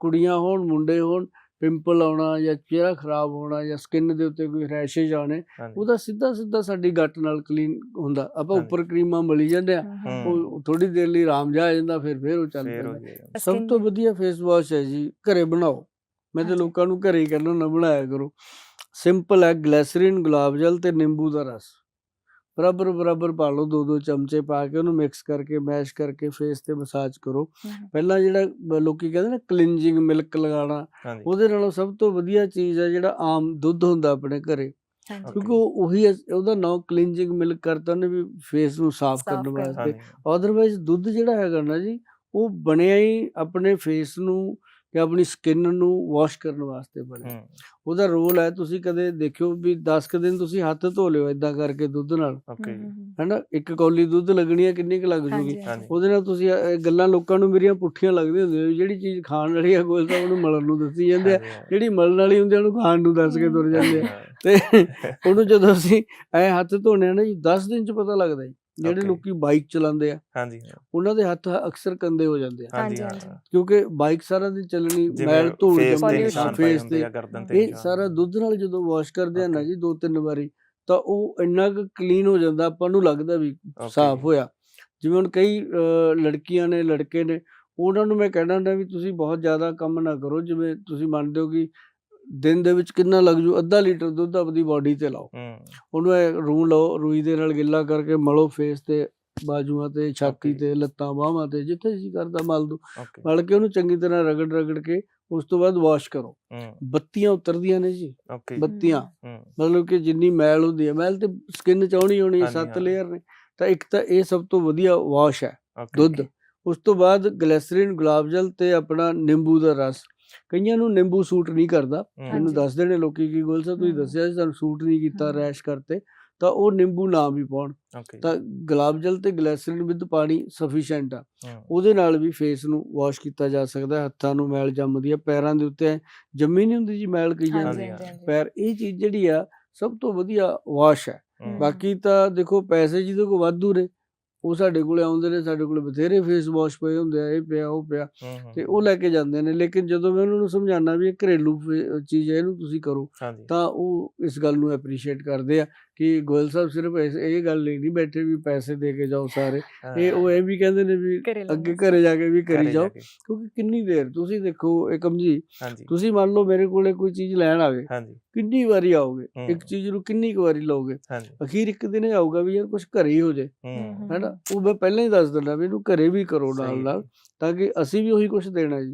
ਕੁੜੀਆਂ ਹੋਣ ਮੁੰਡੇ ਹੋਣ ਪਿੰਪਲ ਆਉਣਾ ਜਾਂ ਚਿਹਰਾ ਖਰਾਬ ਹੋਣਾ ਜਾਂ ਸਕਿਨ ਦੇ ਉੱਤੇ ਕੋਈ ਰੈਸ਼ੇਜ ਆਉਣੇ ਹਾਂਜੀ। ਉਹਦਾ ਸਿੱਧਾ ਸਿੱਧਾ ਸਾਡੀ ਗੱਟ ਨਾਲ ਕਲੀਨ ਹੁੰਦਾ। ਆਪਾਂ। ਉੱਪਰ ਕਰੀਮਾਂ ਮਲੀ ਜਾਂਦੇ ਆ ਹੂੰ। ਉਹ ਥੋੜੀ ਦੇਰ ਲਈ ਆਰਾਮ ਜਾ ਆ ਜਾਂਦਾ ਫਿਰ ਫਿਰ ਉਹ ਚੱਲ ਪੈਂਦਾ। ਸਭ ਤੋਂ ਵਧੀਆ ਫੇਸ ਵਾਸ਼ ਹੈ ਜੀ ਘਰੇ ਬਣਾਓ। ਮੈਂ ਤੇ। ਲੋਕਾਂ ਨੂੰ ਘਰੇ ਹੀ ਕਹਿੰਦਾ ਨਾ ਬਣਾਇਆ ਕਰੋ। ਸਿੰਪਲ ਹੈ ਗਲੈਸਰੀਨ ਗੁਲਾਬ ਜਲ ਤੇ ਨਿੰਬੂ ਦਾ ਰਸ। ਬਰਾਬਰ ਬਰਾਬਰ ਪਾ ਲਓ ਦੋ ਦੋ ਚਮਚੇ ਪਾ ਕੇ ਉਹਨੂੰ ਮਿਕਸ ਕਰਕੇ ਮੈਸ਼ ਕਰਕੇ ਫੇਸ ਤੇ ਮਸਾਜ ਕਰੋ। ਪਹਿਲਾਂ ਜਿਹੜਾ ਲੋਕੀ ਕਹਿੰਦੇ ਨਾ ਕਲੀਨਜਿੰਗ ਮਿਲਕ ਲਗਾਉਣਾ ਉਹਦੇ ਨਾਲੋਂ ਸਭ ਤੋਂ ਵਧੀਆ ਚੀਜ਼ ਹੈ ਜਿਹੜਾ ਆਮ ਦੁੱਧ ਹੁੰਦਾ ਆਪਣੇ ਘਰੇ। ਕਿਉਂਕਿ ਉਹ ਉਹੀ ਉਹਦਾ ਨਾਮ ਕਲੀਨਜਿੰਗ ਮਿਲਕ ਕਰਤਾ ਨੇ ਵੀ ਫੇਸ ਨੂੰ ਸਾਫ਼ ਕਰਨ ਵਾਸਤੇ। ਹਾਂਜੀ। ਅਦਰਵਾਈਜ਼ ਦੁੱਧ ਜਿਹੜਾ ਹੈਗਾ ਨਾ ਜੀ ਉਹ ਬਣਿਆ ਹੀ ਆਪਣੇ ਫੇਸ ਨੂੰ ਜਾਂ ਆਪਣੀ ਸਕਿਨ ਨੂੰ ਵਾਸ਼ ਕਰਨ ਵਾਸਤੇ ਬਣਿਆ ਹੂੰ। ਉਹਦਾ ਰੋਲ ਹੈ ਤੁਸੀਂ ਕਦੇ ਦੇਖਿਓ ਵੀ 10 ਕੁ ਦਿਨ ਤੁਸੀਂ ਹੱਥ ਧੋ ਲਿਓ ਇਦਾਂ ਕਰਕੇ ਦੁੱਧ ਨਾਲ। ਓਕੇ ਹੈਨਾ? ਇੱਕ ਕੌਲੀ ਦੁੱਧ ਲੱਗਣੀ ਹੈ ਕਿੰਨੀ ਕੁ ਲੱਗ ਜੂਗੀ। ਉਹਦੇ ਨਾਲ ਤੁਸੀਂ ਇਹ ਗੱਲਾਂ ਲੋਕਾਂ ਨੂੰ ਮੇਰੀਆਂ ਪੁੱਠੀਆਂ ਲੱਗਦੀਆਂ ਹੁੰਦੀਆਂ ਵੀ ਜਿਹੜੀ ਚੀਜ਼ ਖਾਣ ਵਾਲੀ ਆ ਗੋਲ ਸਾਹਿਬ ਉਹਨੂੰ ਮਲਣ ਨੂੰ ਦੱਸੀ ਜਾਂਦੇ ਆ। ਜਿਹੜੀ ਮਲਣ ਵਾਲੀ ਹੁੰਦੀ ਆ ਉਹਨੂੰ ਖਾਣ ਨੂੰ ਦੱਸ ਕੇ ਤੁਰ ਜਾਂਦੇ ਆ। ਹਾਂ, ਤੇ ਉਹਨੂੰ ਜਦੋਂ ਅਸੀਂ ਐ ਹੱਥ ਧੋਣੇ ਆ ਨਾ ਜੀ 10 ਦਿਨ ਚ ਪਤਾ ਲੱਗਦਾ ਜੀ। ਜਿਹੜੇ. ਲੋਕੀ ਬਾਈਕ ਚਲਾਉਂਦੇ ਆ ਹਾਂਜੀ ਉਹਨਾਂ ਦੇ ਹੱਥ ਅਕਸਰ ਕੰਦੇ ਹੋ ਜਾਂਦੇ ਆ ਹਾਂਜੀ ਕਿਉਂਕਿ ਬਾਈਕ ਸਾਰਾ ਦਿਨ ਚੱਲਣੀ ਮੈਲ ਧੂੜ ਪਏ ਫੇਸ ਤੇ ਇਹ। ਸਾਰਾ ਦੁੱਧ ਨਾਲ ਜਦੋਂ ਵਾਸ਼ ਕਰਦੇ ਆ ਨਾ. ਜੀ ਦੋ ਤਿੰਨ ਵਾਰੀ ਤਾਂ ਉਹ ਇੰਨਾ ਕੁ ਕਲੀਨ ਹੋ ਜਾਂਦਾ ਆਪਾਂ ਨੂੰ ਲੱਗਦਾ ਵੀ ਸਾਫ਼। ਹੋਇਆ ਜਿਵੇਂ ਹੁਣ ਕਈ ਲੜਕੀਆਂ ਨੇ ਲੜਕੇ ਨੇ ਉਹਨਾਂ ਨੂੰ ਮੈਂ ਕਹਿਣਾ ਹੁੰਦਾ ਵੀ ਤੁਸੀਂ ਬਹੁਤ ਜ਼ਿਆਦਾ ਕੰਮ ਨਾ ਕਰੋ ਜਿਵੇਂ ਤੁਸੀਂ ਮੰਨਦੇ ਹੋ ਕਿ ਦਿਨ ਦੇ ਵਿੱਚ ਕਿੰਨਾ ਲੱਗ ਜੂ? ਅੱਧਾ ਲੀਟਰ ਦੁੱਧ ਆਪਣੀ ਬਾਡੀ ਤੇ ਲਾਓ। ਹੂੰ। ਉਹਨੂੰ ਇਹ ਰੂ ਲਓ ਰੂਈ ਦੇ ਨਾਲ ਗਿੱਲਾ ਕਰਕੇ ਮਲੋ ਫੇਸ ਤੇ ਬਾਜੂਆਂ ਤੇ ਛਾਤੀ. ਤੇ ਲੱਤਾਂ ਬਾਹਾਂ ਤੇ ਜਿੱਥੇ ਜੀ ਕਰਦਾ ਮਲ ਦੋ। ਮਲ ਕੇ ਉਹਨੂੰ ਚੰਗੀ ਤਰ੍ਹਾਂ ਰਗੜ ਰਗੜ ਕੇ ਉਸ ਤੋਂ ਬਾਅਦ ਵਾਸ਼ ਕਰੋ। ਬੱਤੀਆਂ ਉਤਰਦੀਆਂ ਨੇ ਜੀ। ਬੱਤੀਆਂ। ਮਤਲਬ ਕਿ ਜਿੰਨੀ ਮੈਲ ਹੁੰਦੀ ਹੈ ਮੈਲ ਤੇ ਸਕਿਨ ਚ ਆਉਣੀ ਹੋਣੀ ਹੈ ਸੱਤ। ਲੇਅਰ ਨੇ। ਤਾਂ ਇੱਕ ਤਾਂ ਇਹ ਸਭ ਤੋਂ ਵਧੀਆ ਵਾਸ਼ ਹੈ ਦੁੱਧ। ਉਸ ਤੋਂ ਬਾਅਦ ਗਲੈਸਰੀਨ ਗੁਲਾਬ ਜਲ ਤੇ ਆਪਣਾ ਨਿੰਬੂ ਦਾ ਰਸ। ਕਈਆਂ ਨੂੰ ਨਿੰਬੂ ਸੂਟ ਨਹੀਂ ਕਰਦਾ ਮੈਨੂੰ। ਦੱਸਦੇ ਨੇ ਲੋਕੀ ਕੀ ਗੋਲ ਸਾਹਿਬ ਤੁਸੀਂ। ਦੱਸਿਆ ਸੀ ਸਾਨੂੰ ਸੂਟ ਨਹੀਂ ਕੀਤਾ। ਰੈਸ਼ ਕਰਤੇ ਤਾਂ ਉਹ ਨਿੰਬੂ ਨਾ ਵੀ ਪਾਉਣ ਤਾਂ ਗੁਲਾਬ ਜਲ ਤੇ ਗਲੈਸਰੀਨ ਵਿਦ ਪਾਣੀ ਸਫੀਸ਼ੀਐਂਟ ਆ ਉਹਦੇ ਨਾਲ ਵੀ ਫੇਸ ਨੂੰ ਵਾਸ਼ ਕੀਤਾ ਜਾ ਸਕਦਾ। ਹੱਥਾਂ ਨੂੰ ਮੈਲ ਜੰਮਦੀ ਹੈ ਪੈਰਾਂ ਦੇ ਉੱਤੇ ਜੰਮੀ ਨਹੀਂ ਹੁੰਦੀ ਜੀ ਮੈਲ ਕਈਆਂ ਦੀ ਪੈਰ ਇਹ ਚੀਜ਼ ਜਿਹੜੀ ਆ ਸਭ ਤੋਂ ਵਧੀਆ ਵਾਸ਼ ਹੈ ਬਾਕੀ ਤਾਂ ਦੇਖੋ ਪੈਸੇ ਜਿਹਦੇ ਕੋਲ ਵਾਧੂ ਨੇ ਉਹ ਸਾਡੇ ਕੋਲੇ ਆਉਂਦੇ ਨੇ ਸਾਡੇ ਕੋਲੇ ਬਥੇਰੇ ਫੇਸ ਵਾਸ਼ ਪਏ ਹੁੰਦੇ ਆ ਇਹ ਪਿਆ ਉਹ ਪਿਆ। ਤੇ ਉਹ ਲੈ ਕੇ ਜਾਂਦੇ ਨੇ ਲੇਕਿਨ ਜਦੋਂ ਮੈਂ ਉਹਨਾਂ ਨੂੰ ਸਮਝਾਉਣਾ ਵੀ ਇਹ ਘਰੇਲੂ ਚੀਜ਼ ਹੈ ਇਹਨੂੰ ਤੁਸੀਂ ਕਰੋ ਤਾਂ ਉਹ ਇਸ ਗੱਲ ਨੂੰ ਐਪਰੀਸ਼ੀਏਟ ਕਰਦੇ ਆ। ਕਿ ਗੋਇਲ ਸਾਹਿਬ ਸਿਰਫ ਇਹ ਗੱਲ ਲਈ ਨਹੀਂ ਬੈਠੇ ਵੀ ਪੈਸੇ ਦੇ ਕੇ ਜਾਓ ਸਾਰੇ। ਇਹ ਉਹ ਇਹ ਵੀ ਕਹਿੰਦੇ ਨੇ ਵੀ ਅੱਗੇ। ਘਰੇ ਜਾ ਕੇ ਵੀ ਕਰੀ ਜਾਓ ਕਿਉਂਕਿ ਕਿੰਨੀ ਦੇਰ ਤੁਸੀਂ ਦੇਖੋ ਏਕਮ ਜੀ ਤੁਸੀਂ ਮੰਨ ਲਓ ਮੇਰੇ ਕੋਲੇ ਕੋਈ ਚੀਜ਼ ਲੈਣ ਆਵੇ ਕਿੰਨੀ ਵਾਰੀ ਆਓਗੇ। ਇੱਕ ਚੀਜ਼ ਨੂੰ ਕਿੰਨੀ ਕੁ ਵਾਰੀ ਲਓਗੇ? ਅਖੀਰ ਇੱਕ ਦਿਨ ਇਹ ਆਊਗਾ ਵੀ ਯਾਰ ਕੁਝ ਘਰੇ ਹੀ ਹੋ ਜੇ ਹੈਨਾ? ਉਹ ਮੈਂ ਪਹਿਲਾਂ ਹੀ ਦੱਸ ਦਿੰਦਾ ਵੀ ਇਹਨੂੰ ਘਰੇ ਵੀ ਕਰੋ ਨਾਲ ਨਾਲ ਤਾਂ ਕਿ ਅਸੀਂ ਵੀ ਉਹੀ ਕੁਝ ਦੇਣਾ ਜੀ।